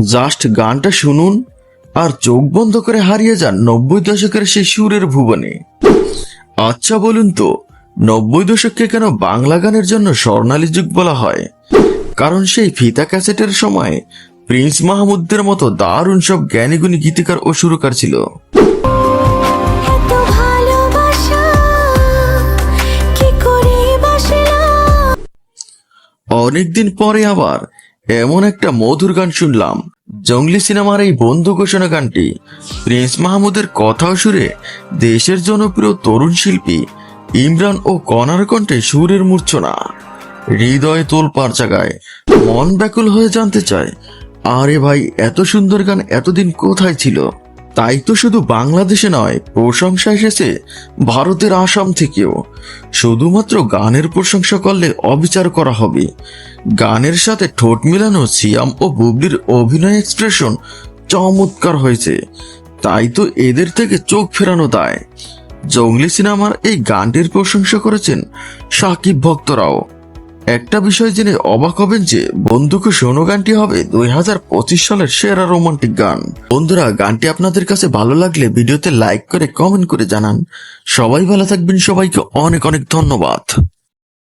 Just গানটা শুনুন আর চোখ বন্ধ করে হারিয়ে যান নব্বই দশকের সেই সুরের ভুবনে। আচ্ছা বলুন তো নব্বই দশককে কেন বাংলা গানের জন্য স্বর্ণালী যুগ বলা হয়? কারণ সেই ফিতা ক্যাসেটের সময় প্রিন্স মাহমুদদের মতো দারুণ সব জ্ঞানীগুণী গীতিকার ও সুরকার ছিল। অনেকদিন পরে আবার এমন একটা মধুর গান শুনলাম। জঙ্গলি সিনেমার এই বন্ধু ঘোষণা গানটি প্রিন্স মাহমুদের কথা সুরে দেশের জনপ্রিয় তরুণ শিল্পী ইমরান ও কনার কণ্ঠে সুরের মূর্ছনা। হৃদয় তোলপার জাগায়, মন ব্যাকুল হয়ে জানতে চায়, আরে ভাই, এত সুন্দর গান এতদিন কোথায় ছিল? তাই তো শুধু বাংলাদেশে নয়, প্রশংসা এসেছে ভারতের আসাম থেকেও। শুধুমাত্র গানের প্রশংসা করলে অবিচার করা হবে। গানের সাথে ঠোঁট মিলানো সিয়াম ও বুবলির অভিনয় এক্সপ্রেশন চমৎকার হয়েছে। তাই তো এদের থেকে চোখ ফেরানো দায়। জঙ্গলি সিনেমার এই গানটির প্রশংসা করেছেন সাকিব ভক্তরাও। একটা বিষয় জেনে অবাক হবেন যে বন্ধুকে শোনো গানটি হবে দুই হাজার পঁচিশ সালের সেরা রোমান্টিক গান। বন্ধুরা, গানটি আপনাদের কাছে ভালো লাগলে ভিডিওতে লাইক করে কমেন্ট করে জানান। সবাই ভালো থাকবেন, সবাইকে অনেক অনেক ধন্যবাদ।